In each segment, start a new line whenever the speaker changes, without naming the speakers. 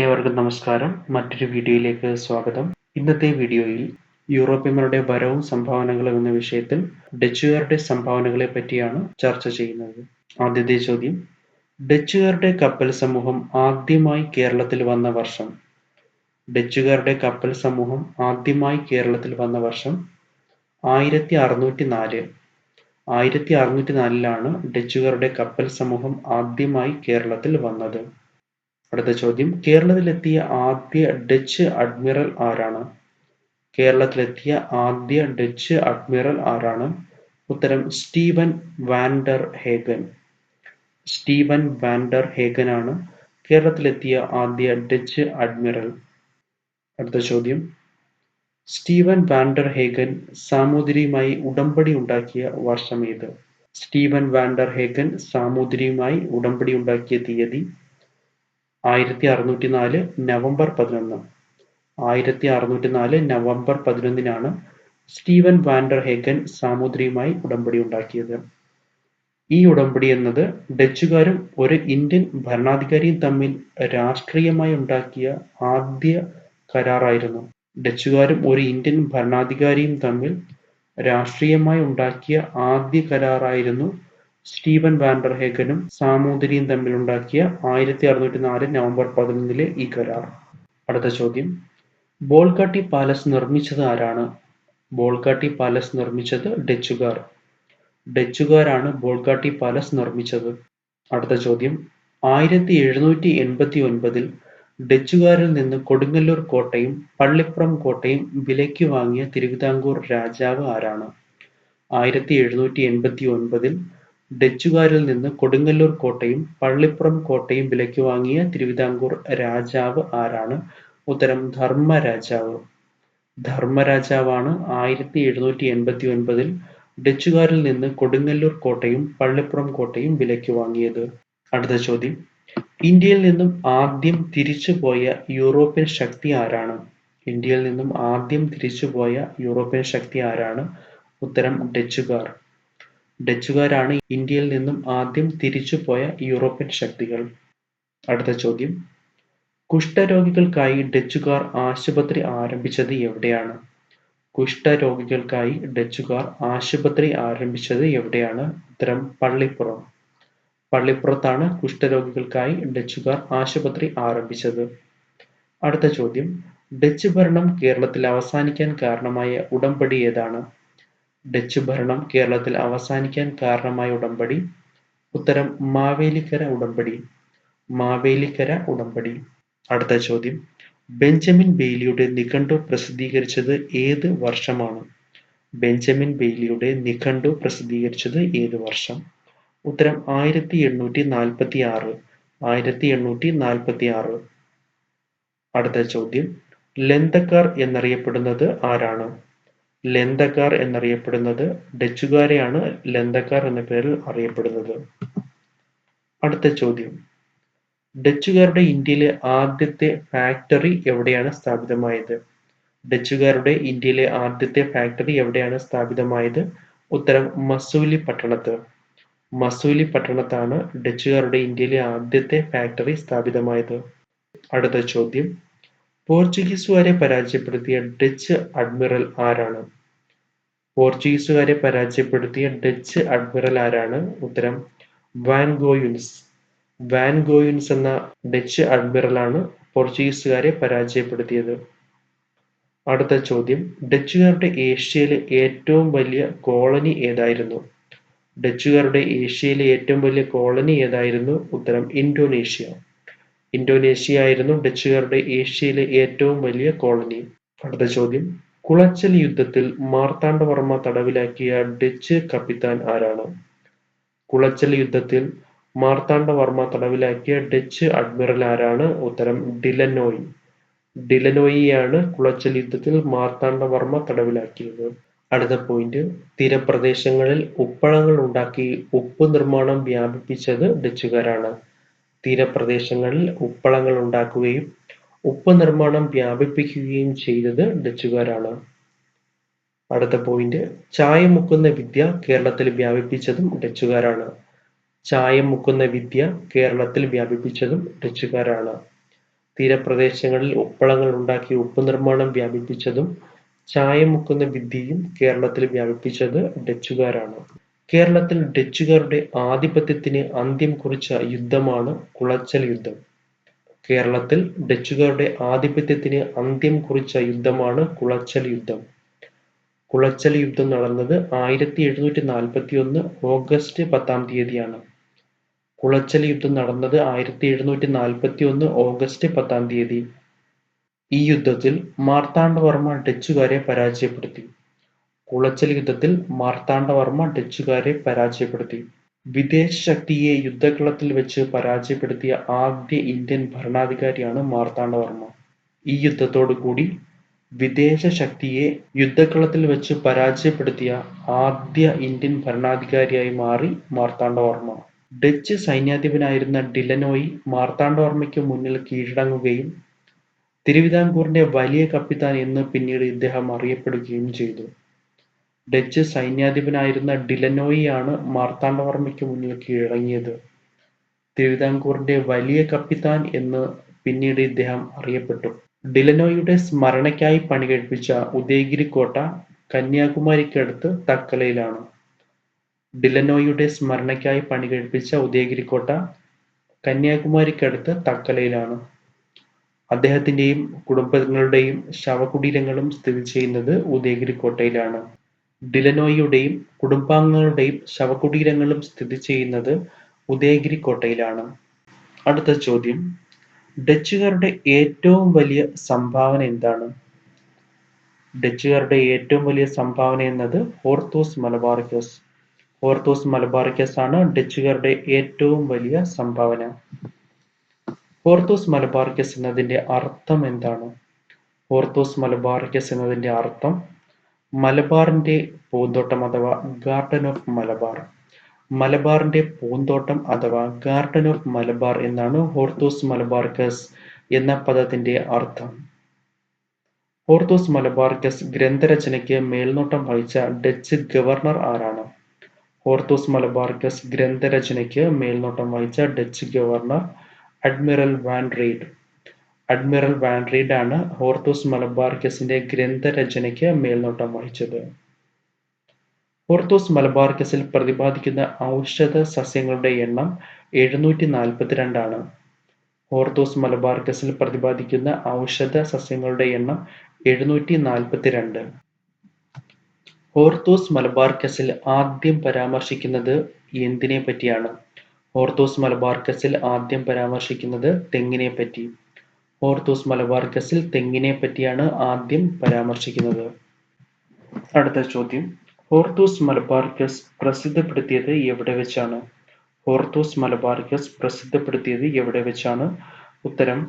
ഏവർക്കും നമസ്കാരം. മറ്റൊരു വീഡിയോയിലേക്ക് സ്വാഗതം. ഇന്നത്തെ വീഡിയോയിൽ യൂറോപ്യന്മാരുടെ വരവും സംഭാവനകളും എന്ന വിഷയത്തിൽ ഡച്ചുകാരുടെ സംഭാവനകളെ പറ്റിയാണ് ചർച്ച ചെയ്യുന്നത്. ആദ്യത്തെ ചോദ്യം ഡച്ചുകാരുടെ കപ്പൽ സമൂഹം ആദ്യമായി കേരളത്തിൽ വന്ന വർഷം. ഡച്ചുകാരുടെ കപ്പൽ സമൂഹം ആദ്യമായി കേരളത്തിൽ വന്ന വർഷം ആയിരത്തി അറുന്നൂറ്റി നാല് ആയിരത്തി അറുന്നൂറ്റി നാലിലാണ് ഡച്ചുകാരുടെ കപ്പൽ സമൂഹം ആദ്യമായി കേരളത്തിൽ വന്നത്. അടുത്ത ചോദ്യം കേരളത്തിലെത്തിയ ആദ്യ ഡച്ച് അഡ്മിറൽ ആരാണ്? കേരളത്തിലെത്തിയ ആദ്യ ഡച്ച് അഡ്മിറൽ ആരാണ്? ഉത്തരം Steven van der Hagen. Steven van der Hagen ആണ് കേരളത്തിലെത്തിയ ആദ്യ ഡച്ച് അഡ്മിറൽ. അടുത്ത ചോദ്യം സ്റ്റീവൻ വാൻഡർ ഹേഗൻ സാമൂതിരിയുമായി ഉടമ്പടി ഉണ്ടാക്കിയ വർഷം ഏത്? സ്റ്റീവൻ വാൻഡർ ഹേഗൻ സാമൂതിരിയുമായി ഉടമ്പടി ഉണ്ടാക്കിയ തീയതി ആയിരത്തി അറുന്നൂറ്റി നാല് നവംബർ പതിനൊന്ന്. ആയിരത്തി അറുന്നൂറ്റി നാല് നവംബർ പതിനൊന്നിനാണ് സ്റ്റീവൻ വാൻഡർ ഹേഗൻ സാമൂതിരിയുമായി ഉടമ്പടി ഉണ്ടാക്കിയത്. ഈ ഉടമ്പടി എന്നത് ഡച്ചുകാരും ഒരു ഇന്ത്യൻ ഭരണാധികാരിയും തമ്മിൽ രാഷ്ട്രീയമായി ഉണ്ടാക്കിയ ആദ്യ കരാറായിരുന്നു. ഡച്ചുകാരും ഒരു ഇന്ത്യൻ ഭരണാധികാരിയും തമ്മിൽ രാഷ്ട്രീയമായി ഉണ്ടാക്കിയ ആദ്യ കരാറായിരുന്നു സ്റ്റീവൻ വാൻഡർ ഹേഗനും സാമൂതിരിയും തമ്മിലുണ്ടാക്കിയ ആയിരത്തി അറുന്നൂറ്റി നാല് നവംബർ പതിനൊന്നിലെ ഈ കരാർ. അടുത്ത ചോദ്യം. ബോൾഗാട്ടി പാലസ് നിർമ്മിച്ചത് ആരാണ്? ബോൾഗാട്ടി പാലസ് നിർമ്മിച്ചത് ഡച്ചുകാർ. ഡച്ചുകാരാണ് ബോൾഗാട്ടി പാലസ് നിർമ്മിച്ചത്. അടുത്ത ചോദ്യം. ആയിരത്തി എഴുന്നൂറ്റി എൺപത്തി ഒൻപതിൽ ഡച്ചുകാരിൽ നിന്ന് കൊടുങ്ങല്ലൂർ കോട്ടയും പള്ളിപ്പുറം കോട്ടയും വിലയ്ക്ക് വാങ്ങിയ തിരുവിതാംകൂർ രാജാവ് ആരാണ്? ആയിരത്തി എഴുന്നൂറ്റി എൺപത്തി ഒൻപതിൽ ഡച്ചുകാരിൽ നിന്ന് കൊടുങ്ങല്ലൂർ കോട്ടയും പള്ളിപ്പുറം കോട്ടയും വിലയ്ക്ക് വാങ്ങിയ തിരുവിതാംകൂർ രാജാവ് ആരാണ്? ഉത്തരം ധർമ്മരാജാവ്. ധർമ്മരാജാവാണ് ആയിരത്തി എഴുന്നൂറ്റി എൺപത്തി ഒൻപതിൽ ഡച്ചുകാരിൽ നിന്ന് കൊടുങ്ങല്ലൂർ കോട്ടയും പള്ളിപ്പുറം കോട്ടയും വിലയ്ക്ക് വാങ്ങിയത്. അടുത്ത ചോദ്യം. ഇന്ത്യയിൽ നിന്നും ആദ്യം തിരിച്ചുപോയ യൂറോപ്യൻ ശക്തി ആരാണ്? ഇന്ത്യയിൽ നിന്നും ആദ്യം തിരിച്ചുപോയ യൂറോപ്യൻ ശക്തി ആരാണ്? ഉത്തരം ഡച്ചുകാർ. ഡച്ചുകാരാണ് ഇന്ത്യയിൽ നിന്നും ആദ്യം തിരിച്ചുപോയ യൂറോപ്യൻ ശക്തികൾ. അടുത്ത ചോദ്യം. കുഷ്ഠരോഗികൾക്കായി ഡച്ചുകാർ ആശുപത്രി ആരംഭിച്ചത് എവിടെയാണ്? കുഷ്ഠരോഗികൾക്കായി ഡച്ചുകാർ ആശുപത്രി ആരംഭിച്ചത് എവിടെയാണ്? ഉത്തരം പള്ളിപ്പുറം. പള്ളിപ്പുറത്താണ് കുഷ്ഠരോഗികൾക്കായി ഡച്ചുകാർ ആശുപത്രി ആരംഭിച്ചത്. അടുത്ത ചോദ്യം. ഡച്ച് ഭരണം കേരളത്തിൽ അവസാനിക്കാൻ കാരണമായ ഉടമ്പടി ഏതാണ്? ഡച്ച് ഭരണം കേരളത്തിൽ അവസാനിക്കാൻ കാരണമായ ഉടമ്പടി. ഉത്തരം മാവേലിക്കര ഉടമ്പടി. മാവേലിക്കര ഉടമ്പടി. അടുത്ത ചോദ്യം. ബെഞ്ചമിൻ ബെയ്ലിയുടെ നിഘണ്ടു പ്രസിദ്ധീകരിച്ചത് ഏത് വർഷമാണ്? ബെഞ്ചമിൻ ബെയ്ലിയുടെ നിഘണ്ടു പ്രസിദ്ധീകരിച്ചത് ഏത് വർഷം? ഉത്തരം ആയിരത്തി എണ്ണൂറ്റി നാൽപ്പത്തി ആറ് ആയിരത്തി എണ്ണൂറ്റി നാൽപ്പത്തി ആറ് അടുത്ത ചോദ്യം. ലന്തക്കാർ എന്നറിയപ്പെടുന്നത് ആരാണ്? ലന്തക്കാർ എന്നറിയപ്പെടുന്നത് ഡച്ചുകാരെയാണ് ലന്തക്കാർ എന്ന പേരിൽ അറിയപ്പെടുന്നത്. അടുത്ത ചോദ്യം. ഡച്ചുകാരുടെ ഇന്ത്യയിലെ ആദ്യത്തെ ഫാക്ടറി എവിടെയാണ് സ്ഥാപിതമായത്? ഡച്ചുകാരുടെ ഇന്ത്യയിലെ ആദ്യത്തെ ഫാക്ടറി എവിടെയാണ് സ്ഥാപിതമായത്? ഉത്തരം മസൂലി പട്ടണത്ത്. മസൂലി പട്ടണത്താണ് ഡച്ചുകാരുടെ ഇന്ത്യയിലെ ആദ്യത്തെ ഫാക്ടറി സ്ഥാപിതമായത്. അടുത്ത ചോദ്യം. പോർച്ചുഗീസുകാരെ പരാജയപ്പെടുത്തിയ ഡച്ച് അഡ്മിറൽ ആരാണ്? പോർച്ചുഗീസുകാരെ പരാജയപ്പെടുത്തിയ ഡച്ച് അഡ്മിറൽ ആരാണ്? ഉത്തരം വാൻഗോയുൻസ് വാൻഗോയുൻസ് എന്ന ഡച്ച് അഡ്മിറലാണ് പോർച്ചുഗീസുകാരെ പരാജയപ്പെടുത്തിയത്. അടുത്ത ചോദ്യം ഡച്ചുകാരുടെ ഏഷ്യയിലെ ഏറ്റവും വലിയ കോളനി ഏതായിരുന്നു? ഡച്ചുകാരുടെ ഏഷ്യയിലെ ഏറ്റവും വലിയ കോളനി ഏതായിരുന്നു? ഉത്തരം ഇന്തോനേഷ്യ. ഇന്തോനേഷ്യ ആയിരുന്നു ഡച്ചുകാരുടെ ഏഷ്യയിലെ ഏറ്റവും വലിയ കോളനി. അടുത്ത ചോദ്യം കുളച്ചൽ യുദ്ധത്തിൽ മാർത്താണ്ഡവർമ്മ തടവിലാക്കിയ ഡച്ച് കപ്പിത്താൻ ആരാണ്? കുളച്ചൽ യുദ്ധത്തിൽ മാർത്താണ്ഡവർമ്മ തടവിലാക്കിയ ഡച്ച് അഡ്മിറൽ ആരാണ്? ഉത്തരം ഡിലനോയി. ഡിലനോയിയാണ് കുളച്ചൽ യുദ്ധത്തിൽ മാർത്താണ്ഡവർമ്മ തടവിലാക്കിയത്. അടുത്ത പോയിന്റ് തീരപ്രദേശങ്ങളിൽ ഉപ്പളങ്ങൾ ഉണ്ടാക്കി ഉപ്പ് നിർമ്മാണം വ്യാപിപ്പിച്ചത് ഡച്ചുകാരാണ്. തീരപ്രദേശങ്ങളിൽ ഉപ്പളങ്ങൾ ഉണ്ടാക്കുകയും ഉപ്പ് നിർമ്മാണം വ്യാപിപ്പിക്കുകയും ചെയ്തത് ഡച്ചുകാരാണ്. അടുത്ത പോയിന്റ് ചായം മുക്കുന്ന വിദ്യ കേരളത്തിൽ വ്യാപിപ്പിച്ചതും ഡച്ചുകാരാണ്. ചായം മുക്കുന്ന വിദ്യ കേരളത്തിൽ വ്യാപിപ്പിച്ചതും ഡച്ചുകാരാണ്. തീരപ്രദേശങ്ങളിൽ ഉപ്പളങ്ങൾ ഉണ്ടാക്കി ഉപ്പ് നിർമ്മാണം വ്യാപിപ്പിച്ചതും ചായം മുക്കുന്ന വിദ്യയും കേരളത്തിൽ വ്യാപിപ്പിച്ചത് ഡച്ചുകാരാണ്. കേരളത്തിൽ ഡച്ചുകാരുടെ ആധിപത്യത്തിന് അന്ത്യം കുറിച്ച യുദ്ധമാണ് കുളച്ചൽ യുദ്ധം. കേരളത്തിൽ ഡച്ചുകാരുടെ ആധിപത്യത്തിന് അന്ത്യം കുറിച്ച യുദ്ധമാണ് കുളച്ചൽ യുദ്ധം. കുളച്ചൽ യുദ്ധം നടന്നത് ആയിരത്തി എഴുന്നൂറ്റി നാൽപ്പത്തി ഒന്ന് ഓഗസ്റ്റ് പത്താം തീയതിയാണ്. കുളച്ചൽ യുദ്ധം നടന്നത് ആയിരത്തി എഴുന്നൂറ്റി നാൽപ്പത്തി ഒന്ന് ഓഗസ്റ്റ് പത്താം തീയതി. ഈ യുദ്ധത്തിൽ മാർത്താണ്ഡവർമ്മ ഡച്ചുകാരെ പരാജയപ്പെടുത്തി. കുളച്ചൽ യുദ്ധത്തിൽ മാർത്താണ്ഡവർമ്മ ഡച്ചുകാരെ പരാജയപ്പെടുത്തി. വിദേശ ശക്തിയെ യുദ്ധക്കളത്തിൽ വെച്ച് പരാജയപ്പെടുത്തിയ ആദ്യ ഇന്ത്യൻ ഭരണാധികാരിയാണ് മാർത്താണ്ഡവർമ്മ. ഈ യുദ്ധത്തോടു കൂടി വിദേശ ശക്തിയെ യുദ്ധക്കളത്തിൽ വെച്ച് പരാജയപ്പെടുത്തിയ ആദ്യ ഇന്ത്യൻ ഭരണാധികാരിയായി മാറി മാർത്താണ്ഡവർമ്മ. ഡച്ച് സൈന്യാധിപനായിരുന്ന ഡിലനോയി മാർത്താണ്ഡവർമ്മയ്ക്ക് മുന്നിൽ കീഴടങ്ങുകയും തിരുവിതാംകൂറിന്റെ വലിയ കപ്പിത്താൻ എന്ന് പിന്നീട് ഇദ്ദേഹം അറിയപ്പെടുകയും ചെയ്തു. ഡച്ച് സൈന്യാധിപനായിരുന്ന ഡിലനോയിയാണ് മാർത്താണ്ഡവർമ്മയ്ക്ക് മുന്നിൽ കീഴടങ്ങിയത് തിരുവിതാംകൂറിന്റെ വലിയ കപ്പിത്താൻ എന്ന് പിന്നീട് ഇദ്ദേഹം അറിയപ്പെട്ടു. ഡിലനോയുടെ സ്മരണയ്ക്കായി പണികഴിപ്പിച്ച ഉദയഗിരി കോട്ട കന്യാകുമാരിക്കടുത്ത് തക്കലയിലാണ്. ഡിലനോയുടെ സ്മരണയ്ക്കായി പണികഴിപ്പിച്ച ഉദയഗിരി കോട്ട കന്യാകുമാരിക്കടുത്ത് തക്കലയിലാണ്. അദ്ദേഹത്തിന്റെയും കുടുംബങ്ങളുടെയും ശവകുടീരങ്ങളും സ്ഥിതി ചെയ്യുന്നത് ഉദയഗിരി കോട്ടയിലാണ് ഡിലനോയിയുടെയും കുടുംബാംഗങ്ങളുടെയും ശവകുടീരങ്ങളും സ്ഥിതി ചെയ്യുന്നത് ഉദയഗിരി കോട്ടയിലാണ് അടുത്ത ചോദ്യം. ഡച്ചുകാരുടെ ഏറ്റവും വലിയ സംഭാവന എന്താണ്? ഡച്ചുകാരുടെ ഏറ്റവും വലിയ സംഭാവന എന്നത് ഹോർത്തോസ് മലബാറിക്കസ്. ഹോർത്തോസ് മലബാറിക്കസ് ആണ് ഡച്ചുകാരുടെ ഏറ്റവും വലിയ സംഭാവന. ഹോർത്തോസ് മലബാറിക്കസ് എന്നതിന്റെ അർത്ഥം എന്താണ്? ഹോർത്തോസ് മലബാറിക്കസ് എന്നതിന്റെ അർത്ഥം മലബാറിന്റെ പൂന്തോട്ടം അഥവാ ഗാർഡൻ ഓഫ് മലബാർ മലബാറിന്റെ പൂന്തോട്ടം അഥവാ ഗാർഡൻ ഓഫ് മലബാർ എന്നാണ് ഹോർത്തോസ് മലബാർക്കസ് എന്ന പദത്തിന്റെ അർത്ഥം. ഹോർത്തോസ് മലബാർക്കസ് ഗ്രന്ഥരചനയ്ക്ക് മേൽനോട്ടം വഹിച്ച ഡച്ച് ഗവർണർ ആരാണ്? ഹോർത്തോസ് മലബാർക്കസ് ഗ്രന്ഥരചനയ്ക്ക് മേൽനോട്ടം വഹിച്ച Dutch governor admiral van Rheede admiral van Rheede ആണ് ഹോർത്തൂസ് മലബാർക്കസിന്റെ ഗ്രന്ഥരചനയ്ക്ക് മേൽനോട്ടം വഹിച്ചത്. ഹോർത്തൂസ് മലബാർക്കസിൽ പ്രതിപാദിക്കുന്ന ഔഷധ സസ്യങ്ങളുടെ എണ്ണം എഴുന്നൂറ്റി നാൽപ്പത്തിരണ്ടാണ് ഹോർത്തൂസ് മലബാർക്കസിൽ പ്രതിപാദിക്കുന്ന ഔഷധ സസ്യങ്ങളുടെ എണ്ണം എഴുന്നൂറ്റി നാൽപ്പത്തിരണ്ട് ഹോർത്തൂസ് മലബാർക്കസിൽ ആദ്യം പരാമർശിക്കുന്നത് എന്തിനെ പറ്റിയാണ് ഹോർത്തൂസ് മലബാർക്കസിൽ ആദ്യം പരാമർശിക്കുന്നത് തെങ്ങിനെ പറ്റി ഹോർത്തോസ് മലബാർക്കസിൽ തെങ്ങിനെ പറ്റിയാണ് ആദ്യം പരാമർശിക്കുന്നത്. അടുത്ത ചോദ്യം. ഹോർത്തോസ് മലബാർക്കസ് പ്രസിദ്ധപ്പെടുത്തിയത് എവിടെ വെച്ചാണ്? ഹോർത്തോസ് മലബാർക്കസ് പ്രസിദ്ധപ്പെടുത്തിയത് എവിടെ വെച്ചാണ്? ഉത്തരം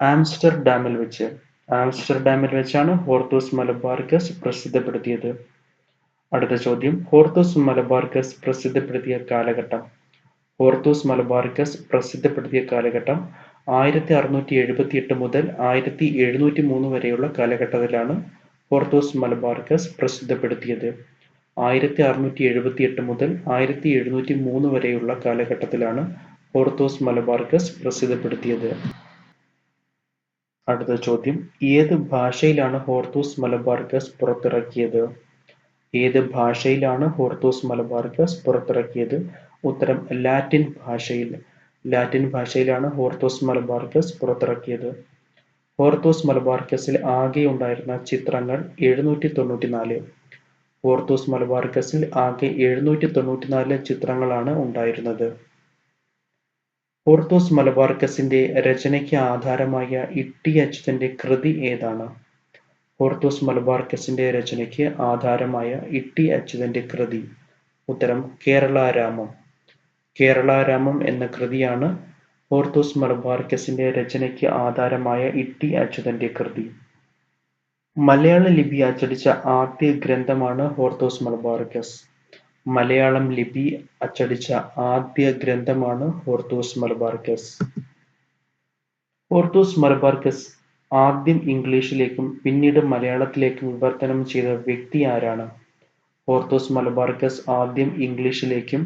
ആംസ്റ്റർഡാമിൽ വെച്ച്. ആംസ്റ്റർഡാമിൽ വെച്ചാണ് ഹോർത്തോസ് മലബാർക്കസ് പ്രസിദ്ധപ്പെടുത്തിയത്. അടുത്ത ചോദ്യം. ഹോർത്തോസ് മലബാർക്കസ് പ്രസിദ്ധപ്പെടുത്തിയ കാലഘട്ടം. ഹോർത്തോസ് മലബാർക്കസ് പ്രസിദ്ധപ്പെടുത്തിയ കാലഘട്ടം ആയിരത്തി അറുന്നൂറ്റി എഴുപത്തി എട്ട് മുതൽ ആയിരത്തി എഴുന്നൂറ്റി മൂന്ന് വരെയുള്ള കാലഘട്ടത്തിലാണ് പോർത്തോസ് മലബാർക്കസ് പ്രസിദ്ധപ്പെടുത്തിയത്. ആയിരത്തി അറുന്നൂറ്റി എഴുപത്തി എട്ട് മുതൽ ആയിരത്തി എഴുന്നൂറ്റി മൂന്ന് വരെയുള്ള കാലഘട്ടത്തിലാണ് പോർത്തോസ് മലബാർക്കസ് പ്രസിദ്ധപ്പെടുത്തിയത്. അടുത്ത ചോദ്യം. ഏത് ഭാഷയിലാണ് ഹോർത്തോസ് മലബാർക്കസ് പുറത്തിറക്കിയത്? ഏത് ഭാഷയിലാണ് ഹോർത്തോസ് മലബാർക്കസ് പുറത്തിറക്കിയത്? ഉത്തരം ലാറ്റിൻ ഭാഷയിൽ. ലാറ്റിൻ ഭാഷയിലാണ് ഹോർത്തോസ് മലബാർക്കസ് പുറത്തിറക്കിയത്. ഹോർത്തോസ് മലബാർക്കസിൽ ആകെ ഉണ്ടായിരുന്ന ചിത്രങ്ങൾ എഴുന്നൂറ്റി തൊണ്ണൂറ്റിനാല് ഹോർത്തോസ് മലബാർക്കസിൽ ആകെ എഴുന്നൂറ്റി തൊണ്ണൂറ്റിനാല് ചിത്രങ്ങളാണ് ഉണ്ടായിരുന്നത്. ഹോർത്തോസ് മലബാർക്കസിന്റെ രചനയ്ക്ക് ആധാരമായ ഇട്ടി അച്യുതന്റെ കൃതി ഏതാണ്? ഹോർത്തോസ് മലബാർക്കസിന്റെ രചനയ്ക്ക് ആധാരമായ ഇട്ടി അച്യുതന്റെ കൃതി. ഉത്തരം കേരളാരാമം. കേരളാരാമം എന്ന കൃതിയാണ് പോർത്തോസ് മലബാർക്കസിന്റെ രചനയ്ക്ക് ആധാരമായ ഇട്ടി അച്യുതന്റെ കൃതി. മലയാള ലിപി അച്ചടിച്ച ആദ്യ ഗ്രന്ഥമാണ് ഹോർത്തോസ് മലബാർക്കസ്. മലയാളം ലിപി അച്ചടിച്ച ആദ്യ ഗ്രന്ഥമാണ് ഹോർത്തോസ് മലബാർക്കസ്. ഹോർത്തോസ് മലബാർക്കസ് ആദ്യം ഇംഗ്ലീഷിലേക്കും പിന്നീട് മലയാളത്തിലേക്കും വിവർത്തനം ചെയ്ത വ്യക്തി ആരാണ്? ഹോർത്തോസ് മലബാർക്കസ് ആദ്യം ഇംഗ്ലീഷിലേക്കും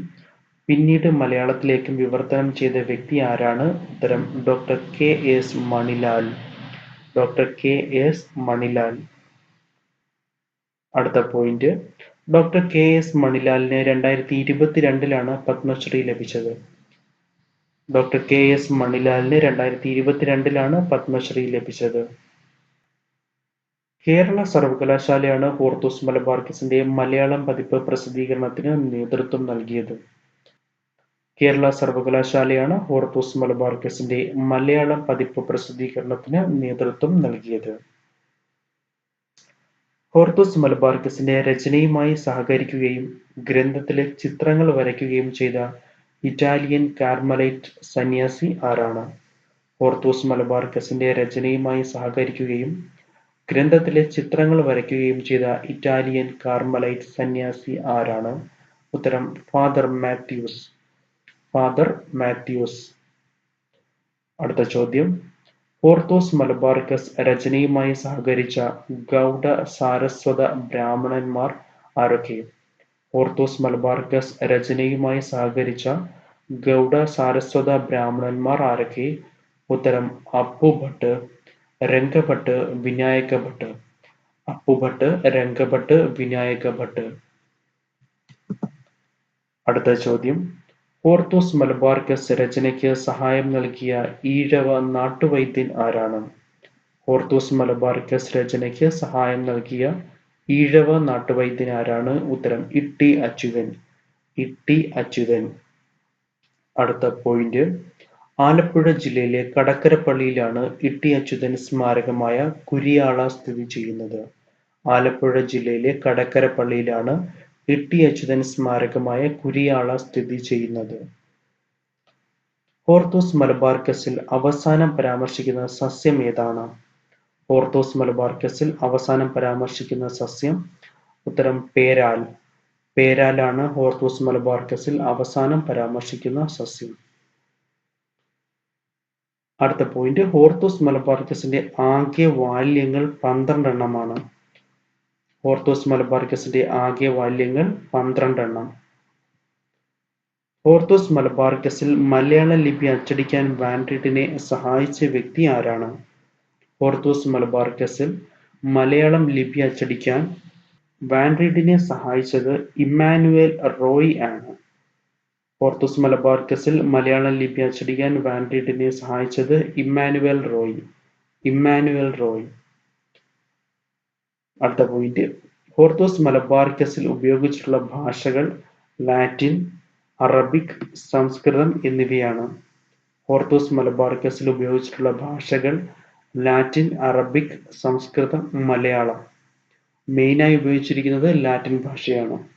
പിന്നീട് മലയാളത്തിലേക്കും വിവർത്തനം ചെയ്ത വ്യക്തി ആരാണ്? ഉത്തരം doctor K S Manilal. Doctor K S Manilal. അടുത്ത പോയിന്റ്. ഡോക്ടർ കെ എസ് മണിലാലിന് രണ്ടായിരത്തി ഇരുപത്തിരണ്ടിലാണ് പത്മശ്രീ ലഭിച്ചത്. ഡോക്ടർ കെ എസ് മണിലാലിന് രണ്ടായിരത്തി ഇരുപത്തിരണ്ടിലാണ് പത്മശ്രീ ലഭിച്ചത്. കേരള സർവകലാശാലയാണ് ഹോർത്തൂസ് മലബാർക്കിസിന്റെ മലയാളം പതിപ്പ് പ്രസിദ്ധീകരണത്തിന് നേതൃത്വം നൽകിയത്. കേരള സർവകലാശാലയാണ് ഹോർത്തൂസ് മലബാർക്കസിന്റെ മലയാളം പതിപ്പ് പ്രസിദ്ധീകരണത്തിന് നേതൃത്വം നൽകിയത്. ഹോർത്തൂസ് മലബാർക്കസിന്റെ രചനയുമായി സഹകരിക്കുകയും ഗ്രന്ഥത്തിലെ ചിത്രങ്ങൾ വരയ്ക്കുകയും ചെയ്ത ഇറ്റാലിയൻ കാർമലൈറ്റ് സന്യാസി ആരാണ്? മലബാർ മലബാർക്കസിന്റെ രചനയുമായി സഹകരിക്കുകയും ഗ്രന്ഥത്തിലെ ചിത്രങ്ങൾ വരയ്ക്കുകയും ചെയ്ത ഇറ്റാലിയൻ കാർമലൈറ്റ് സന്യാസി ആരാണ്? ഉത്തരം ഫാദർ മാത്യൂസ്. ഫാദർ മാത്യൂസ് അടുത്ത ചോദ്യം. പോർത്തോസ് മലബാർക്കസ് രചനയുമായി സഹകരിച്ച ഗൗഡ സാരസ്വത ബ്രാഹ്മണന്മാർ ആരൊക്കെ? പോർത്തോസ് മലബാർക്കസ് രചനയുമായി സഹകരിച്ച ഗൗഡ സാരസ്വത ബ്രാഹ്മണന്മാർ ആരൊക്കെ? ഉത്തരം അപ്പുഭട്ട് രംഗഭട്ട് വിനായക ഭട്ട് അപ്പുഭട്ട് രംഗഭട്ട് വിനായക ഭട്ട് അടുത്ത ചോദ്യം. പോർത്തോസ് മലബാർക്കസ് രചനയ്ക്ക് സഹായം നൽകിയ ഈഴവ നാട്ടുവൈദ്യൻ ആരാണ്? പോർത്തോസ് മലബാർക്കസ് രചനയ്ക്ക് സഹായം നൽകിയ ഈഴവ നാട്ടുവൈദ്യൻ ആരാണ്? ഉത്തരം ഇട്ടി അച്യുതൻ. ഇട്ടി അച്യുതൻ. അടുത്ത പോയിന്റ് ആലപ്പുഴ ജില്ലയിലെ കടക്കരപ്പള്ളിയിലാണ് ഇട്ടി അച്യുതൻ സ്മാരകമായ കുരിയാള സ്ഥിതി ചെയ്യുന്നത്. ആലപ്പുഴ ജില്ലയിലെ കടക്കരപ്പള്ളിയിലാണ് ഇട്ടി അച്യുതൻ സ്മാരകമായ കുരിയാള സ്ഥിതി ചെയ്യുന്നത്. മലബാർ മലബാർക്കസിൽ അവസാനം പരാമർശിക്കുന്ന സസ്യം ഏതാണ്? ഹോർത്തോസ് മലബാർക്കസിൽ അവസാനം പരാമർശിക്കുന്ന സസ്യം ഉത്തരം പേരാൽ. പേരാലാണ് ഹോർത്തോസ് മലബാർക്കസിൽ അവസാനം പരാമർശിക്കുന്ന സസ്യം. അടുത്ത പോയിന്റ് ഹോർത്തോസ് മലബാർക്കസിന്റെ ആകെ വാല്യങ്ങൾ പന്ത്രണ്ടെണ്ണമാണ്. ഹോർത്തോസ് മലബാർക്കസിന്റെ ആകെ വാല്യങ്ങൾ പന്ത്രണ്ടെണ്ണം. പോർത്തോസ് മലബാർക്കസിൽ മലയാള ലിപി അച്ചടിക്കാൻ വാൻഡ്രിഡിനെ സഹായിച്ച വ്യക്തി ആരാണ്? പോർത്തോസ് മലബാർക്കസിൽ മലയാളം ലിപി അച്ചടിക്കാൻ വാൻഡ്രിഡിനെ സഹായിച്ചത് ഇമ്മാനുവൽ റോയ് ആണ്. പോർത്തുസ് മലബാർക്കസിൽ മലയാളം ലിപി അച്ചടിക്കാൻ വാൻഡ്രിഡിനെ സഹായിച്ചത് ഇമ്മാനുവൽ റോയ്. ഇമ്മാനുവൽ റോയ്. അടുത്ത പോയിന്റ് ഹോർത്തോസ് മലബാർക്കസിൽ ഉപയോഗിച്ചിട്ടുള്ള ഭാഷകൾ ലാറ്റിൻ അറബിക് സംസ്കൃതം എന്നിവയാണ്. ഹോർത്തോസ് മലബാർക്കസിൽ ഉപയോഗിച്ചിട്ടുള്ള ഭാഷകൾ ലാറ്റിൻ അറബിക് സംസ്കൃതം മലയാളം. മെയിനായി ഉപയോഗിച്ചിരിക്കുന്നത് ലാറ്റിൻ ഭാഷയാണ്.